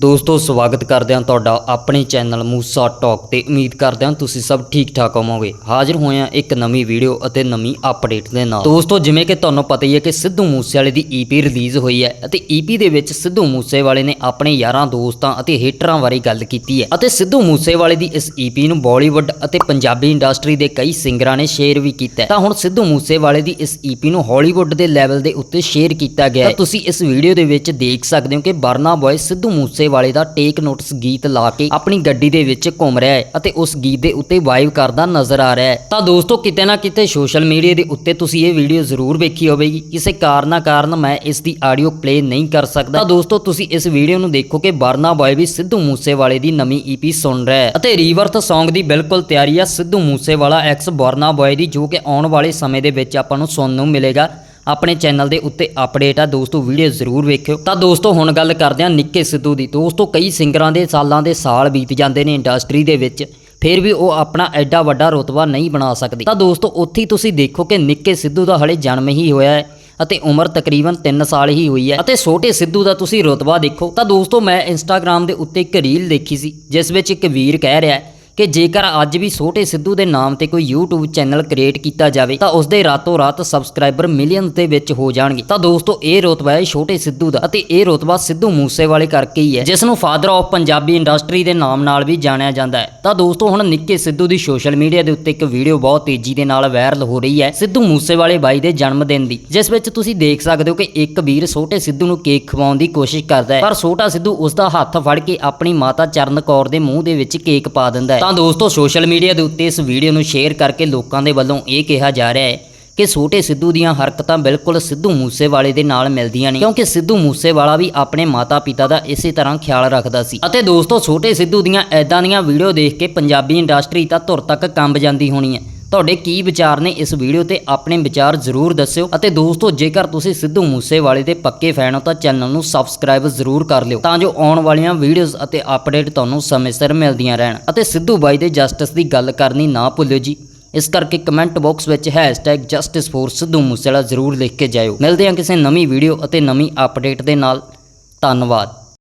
ਦੋਸਤੋ, ਸਵਾਗਤ ਕਰਦੇ ਹਾਂ ਤੁਹਾਡਾ ਆਪਣੇ ਚੈਨਲ ਮੂਸਾ ਟਾਕ ਤੇ ਉਮੀਦ ਕਰਦੇ ਹਾਂ ਤੁਸੀਂ ਸਭ ਠੀਕ ਠਾਕ ਹੋਵੋਗੇ। ਹਾਜ਼ਰ ਹੋਏ ਹਾਂ ਇੱਕ ਨਵੀਂ ਵੀਡੀਓ ਅਤੇ ਨਵੀਂ ਅਪਡੇਟ ਦੇ ਨਾਲ। ਦੋਸਤੋ, ਜਿਵੇਂ ਕਿ ਤੁਹਾਨੂੰ ਪਤਾ ਹੀ ਹੈ ਕਿ ਸਿੱਧੂ ਮੂਸੇਵਾਲੇ ਦੀ ਈਪੀ ਰਿਲੀਜ਼ ਹੋਈ ਹੈ ਅਤੇ ਈਪੀ ਦੇ ਵਿੱਚ ਸਿੱਧੂ ਮੂਸੇਵਾਲੇ ਨੇ ਆਪਣੇ ਯਾਰਾਂ, ਦੋਸਤਾਂ ਅਤੇ ਹੇਟਰਾਂ ਬਾਰੇ ਗੱਲ ਕੀਤੀ ਹੈ ਅਤੇ ਸਿੱਧੂ ਮੂਸੇਵਾਲੇ ਦੀ ਇਸ ਈਪੀ ਨੂੰ ਬਾਲੀਵੁੱਡ ਅਤੇ ਪੰਜਾਬੀ ਇੰਡਸਟਰੀ ਦੇ ਕਈ ਸਿੰਗਰਾਂ ਨੇ ਸ਼ੇਅਰ ਵੀ ਕੀਤਾ ਤਾਂ ਹੁਣ ਸਿੱਧੂ ਮੂਸੇਵਾਲੇ ਦੀ ਇਸ ਈਪੀ ਨੂੰ ਹਾਲੀਵੁੱਡ ਦੇ ਲੈਵਲ ਦੇ ਉੱਤੇ ਸ਼ੇਅਰ ਕੀਤਾ ਗਿਆ ਹੈ। ਤੁਸੀਂ ਇਸ ਵੀਡੀਓ ਦੇ ਵਿੱਚ ਦੇਖ ਸਕਦੇ ਹੋ ਕਿ ਬਰਨਾ ਬॉय ਸਿੱਧੂ ਮੂਸੇ ਮੂਸੇਵਾਲੇ ਦਾ ਟੇਕ ਨੋਟਿਸ ਗੀਤ ਲਾ ਕੇ ਆਪਣੀ ਗੱਡੀ ਦੇ ਵਿੱਚ ਘੁੰਮ ਰਿਹਾ ਹੈ ਅਤੇ ਉਸ ਗੀਤ ਦੇ ਉੱਤੇ ਵਾਈਬ ਕਰਦਾ ਨਜ਼ਰ ਆ ਰਿਹਾ ਹੈ। ਤਾਂ ਦੋਸਤੋ, ਕਿਤੇ ਨਾ ਕਿਤੇ ਸੋਸ਼ਲ ਮੀਡੀਆ ਦੇ ਉੱਤੇ ਤੁਸੀਂ ਇਹ ਵੀਡੀਓ ਜ਼ਰੂਰ ਵੇਖੀ ਹੋਵੇਗੀ। ਕਿਸੇ ਕਾਰਨਾ ਕਾਰਨ ਮੈਂ ਇਸ ਦੀ ਆਡੀਓ ਪਲੇ ਨਹੀਂ ਕਰ ਸਕਦਾ। ਤਾਂ ਦੋਸਤੋ, ਤੁਸੀਂ ਇਸ ਵੀਡੀਓ ਨੂੰ ਦੇਖੋ ਕਿ ਬਰਨਾ ਬॉय ਵੀ ਸਿੱਧੂ ਮੂਸੇਵਾਲੇ ਦੀ ਨਵੀਂ ਈਪੀ ਸੁਣ ਰਿਹਾ ਹੈ ਅਤੇ ਰੀਵਰਥ Song ਦੀ ਬਿਲਕੁਲ ਤਿਆਰੀ ਆ Sidhu Moosewala x Burna Boy ਦੀ, ਜੋ ਕਿ ਆਉਣ ਵਾਲੇ ਸਮੇਂ ਦੇ ਵਿੱਚ ਆਪਾਂ ਨੂੰ ਸੁਣਨ ਨੂੰ ਮਿਲੇਗਾ। ਆਪਣੇ ਚੈਨਲ ਦੇ ਉੱਤੇ ਅਪਡੇਟ ਆ। ਦੋਸਤੋ ਵੀਡੀਓ ਜ਼ਰੂਰ ਵੇਖਿਓ। ਤਾਂ ਦੋਸਤੋ, ਹੁਣ ਗੱਲ ਕਰਦੇ ਹਾਂ ਨਿੱਕੇ ਸਿੱਧੂ ਦੀ। ਦੋਸਤੋ, ਕਈ ਸਿੰਗਰਾਂ ਦੇ ਸਾਲਾਂ ਦੇ ਸਾਲ ਬੀਤ ਜਾਂਦੇ ਨੇ ਇੰਡਸਟਰੀ ਦੇ ਵਿੱਚ। ਫਿਰ ਵੀ ਉਹ ਆਪਣਾ ਐਡਾ ਵੱਡਾ ਰੁਤਬਾ ਨਹੀਂ ਬਣਾ ਸਕਦੇ। ਤਾਂ ਦੋਸਤੋ, ਉੱਥੇ ਹੀ ਤੁਸੀਂ ਦੇਖੋ ਕਿ ਨਿੱਕੇ ਸਿੱਧੂ ਦਾ ਹਲੇ ਜਨਮ ਹੀ ਹੋਇਆ ਹੈ ਅਤੇ ਉਮਰ ਤਕਰੀਬਨ 3 ਸਾਲ ਹੀ ਹੋਈ ਹੈ ਅਤੇ ਛੋਟੇ ਸਿੱਧੂ ਦਾ ਤੁਸੀਂ ਰੁਤਬਾ ਦੇਖੋ। ਤਾਂ ਦੋਸਤੋ, ਮੈਂ ਇੰਸਟਾਗ੍ਰam ਦੇ ਉੱਤੇ ਇੱਕ ਰੀਲ ਦੇਖੀ ਸੀ, ਜਿਸ ਵਿੱਚ ਇੱਕ ਵੀਰ ਕਹਿ ਰਿਹਾ ਹੈ ਕਿ ਜੇਕਰ ਅੱਜ ਵੀ ਛੋਟੇ ਸਿੱਧੂ ਦੇ ਨਾਮ ਤੇ ਕੋਈ YouTube ਚੈਨਲ ਕ੍ਰੀਏਟ ਕੀਤਾ ਜਾਵੇ, ਤਾਂ ਉਸ ਦੇ ਰਾਤੋਂ ਰਾਤ ਸਬਸਕ੍ਰਾਈਬਰ ਮਿਲੀਅਨਸ ਦੇ ਵਿੱਚ ਹੋ ਜਾਣਗੇ। ਤਾਂ ਦੋਸਤੋ, ਇਹ ਰੁਤਬਾ ਹੈ ਛੋਟੇ ਸਿੱਧੂ ਦਾ ਅਤੇ ਇਹ ਰੁਤਬਾ ਸਿੱਧੂ ਮੂਸੇਵਾਲੇ ਕਰਕੇ ਹੀ ਹੈ, ਜਿਸ ਨੂੰ ਫਾਦਰ ਆਫ ਪੰਜਾਬੀ ਇੰਡਸਟਰੀ ਦੇ ਨਾਮ ਨਾਲ ਵੀ ਜਾਣਿਆ ਜਾਂਦਾ ਹੈ। ਤਾਂ ਦੋਸਤੋ, ਹੁਣ ਨਿੱਕੇ ਸਿੱਧੂ ਦੀ ਸੋਸ਼ਲ ਮੀਡੀਆ ਦੇ ਉੱਤੇ ਇੱਕ ਵੀਡੀਓ ਬਹੁਤ ਤੇਜ਼ੀ ਦੇ ਨਾਲ ਵਾਇਰਲ ਹੋ ਰਹੀ ਹੈ, ਸਿੱਧੂ ਮੂਸੇਵਾਲੇ ਬਾਈ ਦੇ ਜਨਮ ਦਿਨ ਦੀ, ਜਿਸ ਵਿੱਚ ਤੁਸੀਂ ਦੇਖ ਸਕਦੇ ਹੋ ਕਿ ਇੱਕ ਵੀਰ ਛੋਟੇ ਸਿੱਧੂ ਨੂੰ ਕੇਕ ਖਵਾਉਣ ਦੀ ਕੋਸ਼ਿਸ਼ ਕਰਦਾ ਹੈ, ਪਰ ਛੋਟਾ ਸਿੱਧੂ ਉਸ ਦਾ ਹੱਥ ਫੜ ਕੇ ਆਪਣੀ ਮਾਤਾ ਚਰਨ ਕੌਰ ਦੇ ਮੂੰਹ ਦੇ ਵਿੱਚ ਕੇਕ ਪਾ ਦਿੰਦਾ ਹੈ। ਤਾਂ ਦੋਸਤੋ ਸੋਸ਼ਲ ਮੀਡੀਆ ਦੇ ਉੱਤੇ ਇਸ ਵੀਡੀਓ ਨੂੰ ਸ਼ੇਅਰ ਕਰਕੇ ਲੋਕਾਂ ਦੇ ਵੱਲੋਂ ਇਹ ਕਿਹਾ ਜਾ ਰਿਹਾ ਹੈ ਕਿ ਛੋਟੇ ਸਿੱਧੂ ਦੀਆਂ ਹਰਕਤਾਂ ਬਿਲਕੁਲ ਸਿੱਧੂ ਮੂਸੇਵਾਲੇ ਦੇ ਨਾਲ ਮਿਲਦੀਆਂ ਨੇ, ਕਿਉਂਕਿ ਸਿੱਧੂ ਮੂਸੇਵਾਲਾ ਵੀ ਆਪਣੇ ਮਾਤਾ-ਪਿਤਾ ਦਾ ਇਸੇ ਤਰ੍ਹਾਂ ਖਿਆਲ ਰੱਖਦਾ ਸੀ। ਅਤੇ ਦੋਸਤੋ ਛੋਟੇ ਸਿੱਧੂ ਦੀਆਂ ਐਦਾਂ ਦੀਆਂ ਵੀਡੀਓ ਦੇਖ ਕੇ ਪੰਜਾਬੀ ਇੰਡਸਟਰੀ ਤਾਂ ਧੁਰ ਤੱਕ ਕੰਬ ਜਾਂਦੀ ਹੋਣੀ ਹੈ। ਤੁਹਾਡੇ ਕੀ ਵਿਚਾਰ ਨੇ ਇਸ ਵੀਡੀਓ ਤੇ ਆਪਣੇ ਵਿਚਾਰ ਜ਼ਰੂਰ ਦੱਸਿਓ ਅਤੇ ਦੋਸਤੋ, ਜੇਕਰ ਤੁਸੀਂ ਸਿੱਧੂ ਮੂਸੇਵਾਲੇ ਦੇ ਪੱਕੇ ਫੈਨ ਹੋ, ਤਾਂ ਚੈਨਲ ਨੂੰ ਸਬਸਕ੍ਰਾਈਬ ਜ਼ਰੂਰ ਕਰ ਲਿਓ ਤਾਂ ਜੋ ਆਉਣ ਵਾਲੀਆਂ ਵੀਡੀਓਜ਼ ਅਤੇ ਅਪਡੇਟ ਤੁਹਾਨੂੰ ਸਮੇਂ ਸਿਰ ਮਿਲਦੀਆਂ ਰਹਿਣ। ਅਤੇ ਸਿੱਧੂ ਬਾਈ ਦੇ ਜਸਟਿਸ ਦੀ ਗੱਲ ਕਰਨੀ ਨਾ ਭੁੱਲਿਓ ਜੀ। ਇਸ ਕਰਕੇ ਕਮੈਂਟ ਬਾਕਸ ਵਿੱਚ #justice4ਸਿੱਧੂ ਮੂਸੇਵਾਲਾ ਜ਼ਰੂਰ ਲਿਖ ਕੇ ਜਾਇਓ। ਮਿਲਦੇ ਹਾਂ ਕਿਸੇ ਨਵੀਂ ਵੀਡੀਓ ਅਤੇ ਨਵੀਂ ਅਪਡੇਟ ਦੇ ਨਾਲ। ਧੰਨਵਾਦ।